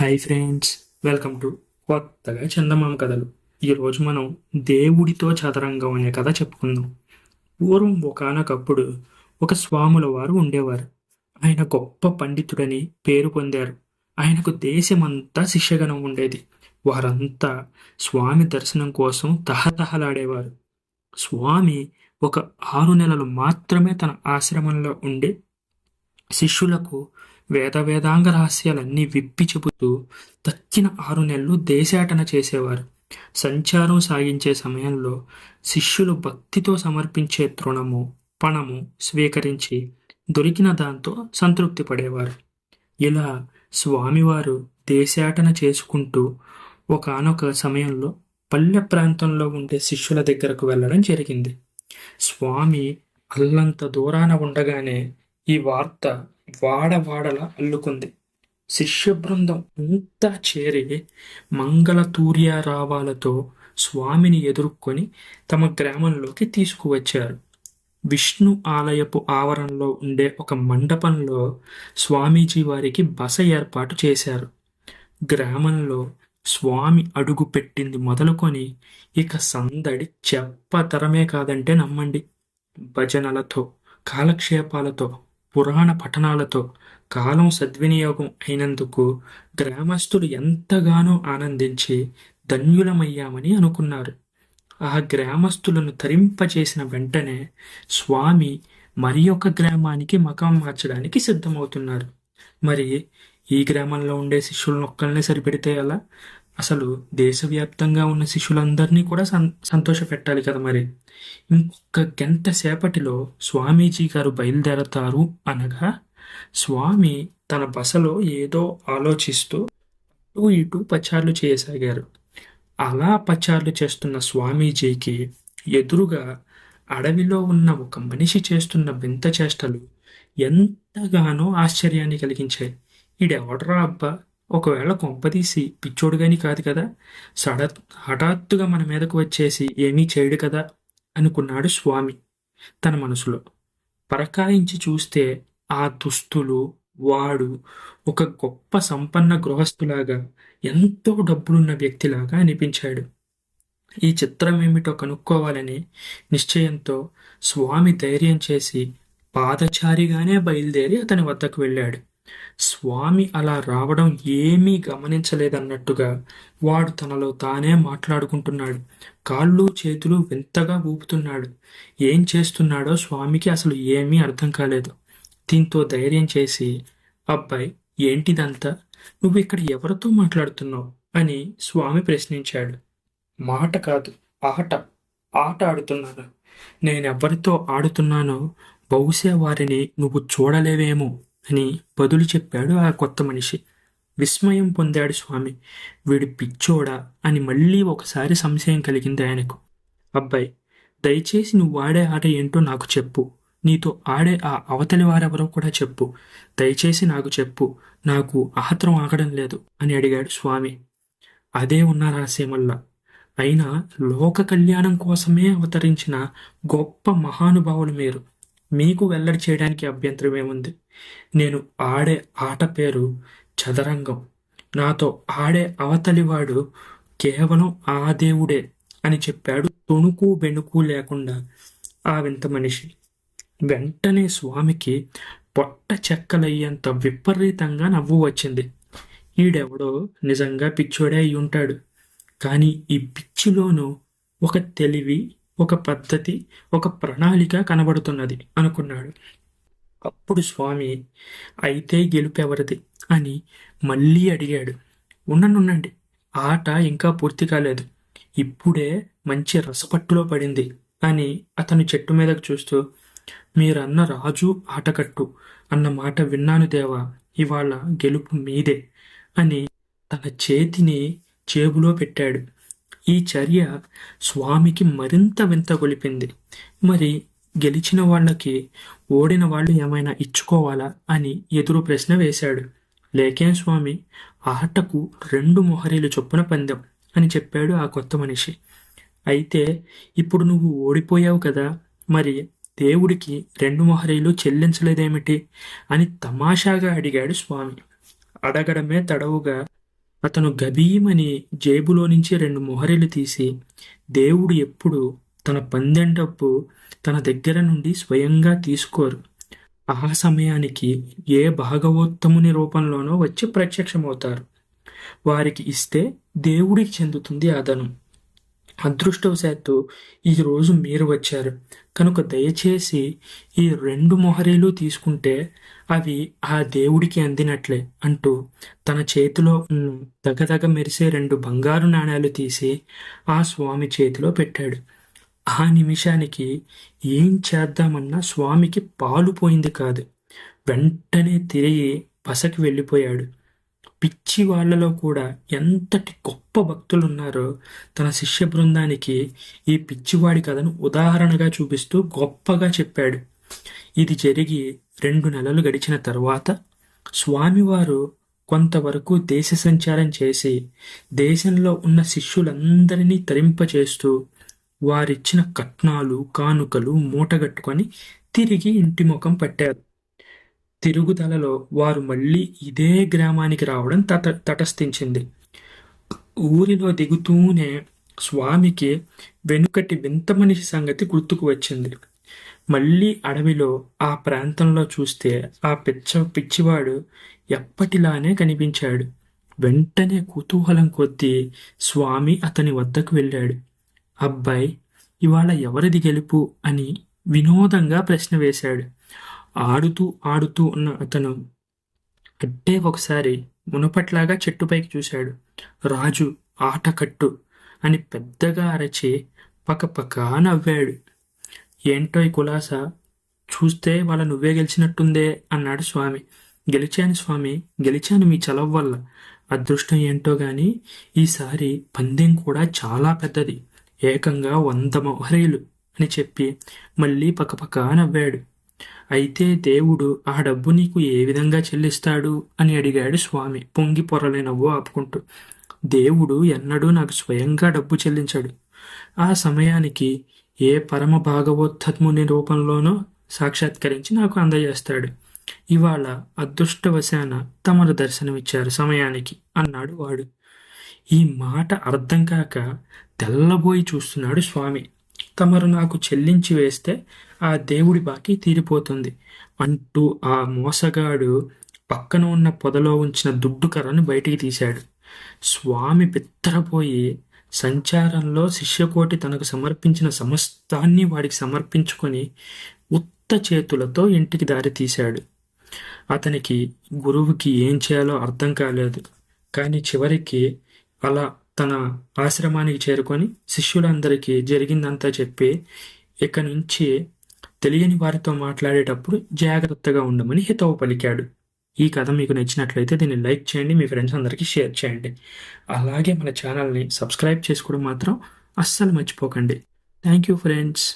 Hi friends welcome to కొత్తగా చందమామ కథలు. ఈరోజు మనం దేవుడితో చదరంగం అనే కథ చెప్పుకుందాం. పూర్వం ఒకనొకప్పుడు ఒక స్వాముల వారు ఉండేవారు. ఆయన గొప్ప పండితుడని పేరు పొందారు. ఆయనకు దేశమంతా శిష్యగణం ఉండేది. వారంతా స్వామి దర్శనం కోసం తహతహలాడేవారు. స్వామి ఒక ఆరు నెలలు మాత్రమే తన ఆశ్రమంలో ఉండి శిష్యులకు వేద వేదాంగ రహస్యాలన్నీ విప్పి చెబుతూ తక్కిన ఆరు నెలలు దేశాటన చేసేవారు. సంచారం సాగించే సమయంలో శిష్యులు భక్తితో సమర్పించే తృణము పణము స్వీకరించి దొరికిన దాంతో సంతృప్తి పడేవారు. ఇలా స్వామివారు దేశాటన చేసుకుంటూ ఒకానొక సమయంలో పల్లె ప్రాంతంలో ఉండే శిష్యుల దగ్గరకు వెళ్ళడం జరిగింది. స్వామి అల్లంత దూరాన ఉండగానే ఈ వార్త వాడవాడలా అల్లుకుంది. శిష్య బృందం అంతా చేరి మంగళతూర్యారావాలతో స్వామిని ఎదుర్కొని తమ గ్రామంలోకి తీసుకువచ్చారు. విష్ణు ఆలయపు ఆవరణలో ఉండే ఒక మండపంలో స్వామీజీ వారికి బస ఏర్పాటు చేశారు. గ్రామంలో స్వామి అడుగు పెట్టింది మొదలుకొని ఇక సందడి చెప్పతరమే కాదంటే నమ్మండి. భజనలతో కాలక్షేపాలతో పురాణ పఠనాలతో కాలం సద్వినియోగం అయినందుకు గ్రామస్తులు ఎంతగానో ఆనందించి ధన్యులమయ్యామని అనుకున్నారు. ఆ గ్రామస్తులను తరింపచేసిన వెంటనే స్వామి మరి ఒక గ్రామానికి మకం మార్చడానికి సిద్ధమవుతున్నారు. మరి ఈ గ్రామంలో ఉండే శిష్యులను ఒక్కరినే సరిపెడితే ఎలా? అసలు దేశవ్యాప్తంగా ఉన్న శిష్యులందరినీ కూడా సం సంతోష పెట్టాలి కదా మరి. ఇంకొక గంట సేపటిలో స్వామీజీ గారు బయలుదేరతారు అనగా స్వామి తన బసలో ఏదో ఆలోచిస్తూ అటు ఇటు పచార్లు చేయసాగారు. అలా పచార్లు చేస్తున్న స్వామీజీకి ఎదురుగా అడవిలో ఉన్న ఒక మనిషి చేస్తున్న వింత చేష్టలు ఎంతగానో ఆశ్చర్యాన్ని కలిగించాయి. ఈడెవడరా అబ్బా? ఒకవేళ కొంపదీసి పిచ్చోడుగాని కాదు కదా సడ హఠాత్తుగా మన మీదకు వచ్చేసి ఏమీ చేయడు కదా అనుకున్నాడు స్వామి తన మనసులో. పరకాయించి చూస్తే ఆ దుస్తులు వాడు ఒక గొప్ప సంపన్న గృహస్థులాగా ఎంతో డబ్బులున్న వ్యక్తిలాగా అనిపించాడు. ఈ చిత్రం ఏమిటో కనుక్కోవాలని నిశ్చయంతో స్వామి ధైర్యం చేసి పాదచారిగానే బయలుదేరి అతని వద్దకు వెళ్ళాడు. స్వామి అలా రావడం ఏమీ గమనించలేదన్నట్టుగా వాడు తనలో తానే మాట్లాడుకుంటున్నాడు. కాళ్ళు చేతులు వింతగా ఊపుతున్నాడు. ఏం చేస్తున్నాడో స్వామికి అసలు ఏమీ అర్థం కాలేదు. దీంతో ధైర్యం చేసి అబ్బాయి ఏంటిదంతా? నువ్వు ఇక్కడ ఎవరితో మాట్లాడుతున్నావు? అని స్వామి ప్రశ్నించాడు. మాట కాదు ఆట. ఆట ఆడుతున్నాను. నేనెవరితో ఆడుతున్నానో బహుశా వారిని నువ్వు చూడలేవేమో. అని బదులు చెప్పాడు ఆ కొత్త మనిషి. విస్మయం పొందాడు స్వామి. వీడు పిచ్చోడా అని మళ్ళీ ఒకసారి సంశయం కలిగింది ఆయనకు. అబ్బాయి దయచేసి నువ్వు ఆడే ఆట ఏంటో నాకు చెప్పు. నీతో ఆడే ఆ అవతలి వారెవరో కూడా చెప్పు. దయచేసి నాకు చెప్పు. నాకు ఆత్రం ఆగడం లేదు అని అడిగాడు స్వామి. అదే ఉన్న రహస్యమల్లా. అయినా లోక కళ్యాణం కోసమే అవతరించిన గొప్ప మహానుభావులు మీరు. మీకు వెల్లడి చేయడానికి అభ్యంతరం ఏముంది? నేను ఆడే ఆట పేరు చదరంగం. నాతో ఆడే అవతలివాడు కేవలం ఆ దేవుడే అని చెప్పాడు తొణుకు బెణుకు లేకుండా ఆ వింత మనిషి. వెంటనే స్వామికి పొట్ట చెక్కలయ్యేంత విపరీతంగా నవ్వు వచ్చింది. ఈడెవడో నిజంగా పిచ్చోడే అయి ఉంటాడు కానీ ఈ పిచ్చిలోనూ ఒక తెలివి ఒక పద్ధతి ఒక ప్రణాళిక కనబడుతున్నది అనుకున్నాడు. అప్పుడు స్వామి అయితే గెలుపెవరిది? అని మళ్ళీ అడిగాడు. ఉండనుండండి ఆట ఇంకా పూర్తి కాలేదు. ఇప్పుడే మంచి రసపట్టులో పడింది అని అతను చెట్టు మీదకు చూస్తూ మీరన్న రాజు ఆటకట్టు అన్న మాట విన్నాను దేవా ఇవాళ గెలుపు మీదే అని తన చేతిని జేబులో పెట్టాడు. ఈ చర్య స్వామికి మరింత వింత గొలిపింది. మరి గెలిచిన వాళ్ళకి ఓడిన వాళ్ళు ఏమైనా ఇచ్చుకోవాలా అని ఎదురు ప్రశ్న వేశాడు. లేకేం స్వామి ఆటకు రెండు మొహరీలు చొప్పున పందెం అని చెప్పాడు ఆ కొత్త మనిషి. అయితే ఇప్పుడు నువ్వు ఓడిపోయావు కదా మరి దేవుడికి రెండు మొహరీలు చెల్లించలేదేమిటి అని తమాషాగా అడిగాడు స్వామి. అడగడమే తడవుగా అతను గభీమని జేబులో నుంచి రెండు మొహరీలు తీసి దేవుడు ఎప్పుడు తన పందెం డబ్బు తన దగ్గర నుండి స్వయంగా తీసుకోరు. ఆ సమయానికి ఏ భాగవోత్తముని రూపంలోనో వచ్చి ప్రత్యక్షమవుతారు. వారికి ఇస్తే దేవుడికి చెందుతుంది అదనం. అదృష్టవశాత్తు ఈరోజు మీరు వచ్చారు. కనుక దయచేసి ఈ రెండు మొహరీలు తీసుకుంటే అవి ఆ దేవుడికి అందినట్లే అంటూ తన చేతిలో ఉన్న దగదగ మెరిసే రెండు బంగారు నాణేలు తీసి ఆ స్వామి చేతిలో పెట్టాడు. ఆ నిమిషానికి ఏం చేద్దామన్నా స్వామికి పాలు పోయింది కాదు. వెంటనే తిరిగి బసకి వెళ్ళిపోయాడు. పిచ్చి వాళ్ళలో కూడా ఎంతటి గొప్ప భక్తులున్నారో తన శిష్య బృందానికి ఈ పిచ్చివాడి కథను ఉదాహరణగా చూపిస్తూ గొప్పగా చెప్పాడు. ఇది జరిగి రెండు నెలలు గడిచిన తరువాత స్వామివారు కొంతవరకు దేశ సంచారం చేసి దేశంలో ఉన్న శిష్యులందరినీ తరింపచేస్తూ వారిచ్చిన కట్నాలు కానుకలు మూటగట్టుకొని తిరిగి ఇంటి ముఖం పట్టారు. తిరుగుదలలో వారు మళ్ళీ ఇదే గ్రామానికి రావడం తట తటస్థించింది. ఊరిలో దిగుతూనే స్వామికి వెనుకటి వింత మనిషి సంగతి గుర్తుకు వచ్చింది. మళ్ళీ అడవిలో ఆ ప్రాంతంలో చూస్తే ఆ పిచ్చ పిచ్చివాడు ఎప్పటిలానే కనిపించాడు. వెంటనే కుతూహలం కొద్దీ స్వామి అతని వద్దకు వెళ్ళాడు. అబ్బాయి ఇవాళ ఎవరిది గెలుపు? అని వినోదంగా ప్రశ్న వేశాడు. ఆడుతూ ఆడుతూ ఉన్న అతను అట్టే ఒకసారి మునపట్లాగా చెట్టుపైకి చూశాడు. రాజు ఆట కట్టు అని పెద్దగా అరచి పక్కపక్క నవ్వాడు. ఏంటో ఈ కులాస? చూస్తే వాళ్ళ నువ్వే గెలిచినట్టుందే అన్నాడు స్వామి. గెలిచాను స్వామి గెలిచాను మీ చలవ వల్ల. అదృష్టం ఏంటో గాని ఈసారి పందెం కూడా చాలా పెద్దది. ఏకంగా వంద మొహరీలు అని చెప్పి మళ్ళీ పక్కపక్క నవ్వాడు. అయితే దేవుడు ఆ డబ్బు నీకు ఏ విధంగా చెల్లిస్తాడు? అని అడిగాడు స్వామి. పొంగి పొరలే నవ్వు ఆపుకుంటూ. దేవుడు ఎన్నడూ నాకు స్వయంగా డబ్బు చెల్లించాడు. ఆ సమయానికి ఏ పరమ భాగవోత్తత్ముని రూపంలోనో సాక్షాత్కరించి నాకు అందజేస్తాడు. ఇవాళ అదృష్టవశాన తమరు దర్శనమిచ్చారు సమయానికి అన్నాడు వాడు. ఈ మాట అర్థం కాక తెల్లబోయి చూస్తున్నాడు స్వామి. తమరు నాకు చెల్లించి వేస్తే ఆ దేవుడి బాకీ తీరిపోతుంది. అంటూ ఆ మోసగాడు పక్కన ఉన్న పొదలో ఉంచిన దుడ్డు కర్రను బయటికి తీశాడు. స్వామి బిత్తరపోయి సంచారంలో శిష్యకోటి తనకు సమర్పించిన సమస్తాన్ని వాడికి సమర్పించుకొని ఉత్త చేతులతో ఇంటికి దారి తీశాడు. అతనికి గురువుకి ఏం చేయాలో అర్థం కాలేదు. కానీ చివరికి అలా తన ఆశ్రమానికి చేరుకొని శిష్యులందరికీ జరిగిందంతా చెప్పి ఇక్కడి నుంచి తెలియని వారితో మాట్లాడేటప్పుడు జాగ్రత్తగా ఉండమని హితవు పలికాడు. ఈ కథ మీకు నచ్చినట్లయితే దీన్ని లైక్ చేయండి మీ ఫ్రెండ్స్ అందరికీ షేర్ చేయండి. అలాగే మన ఛానల్ని సబ్స్క్రైబ్ చేసుకోవడం మాత్రం అస్సలు మర్చిపోకండి. Thank you friends.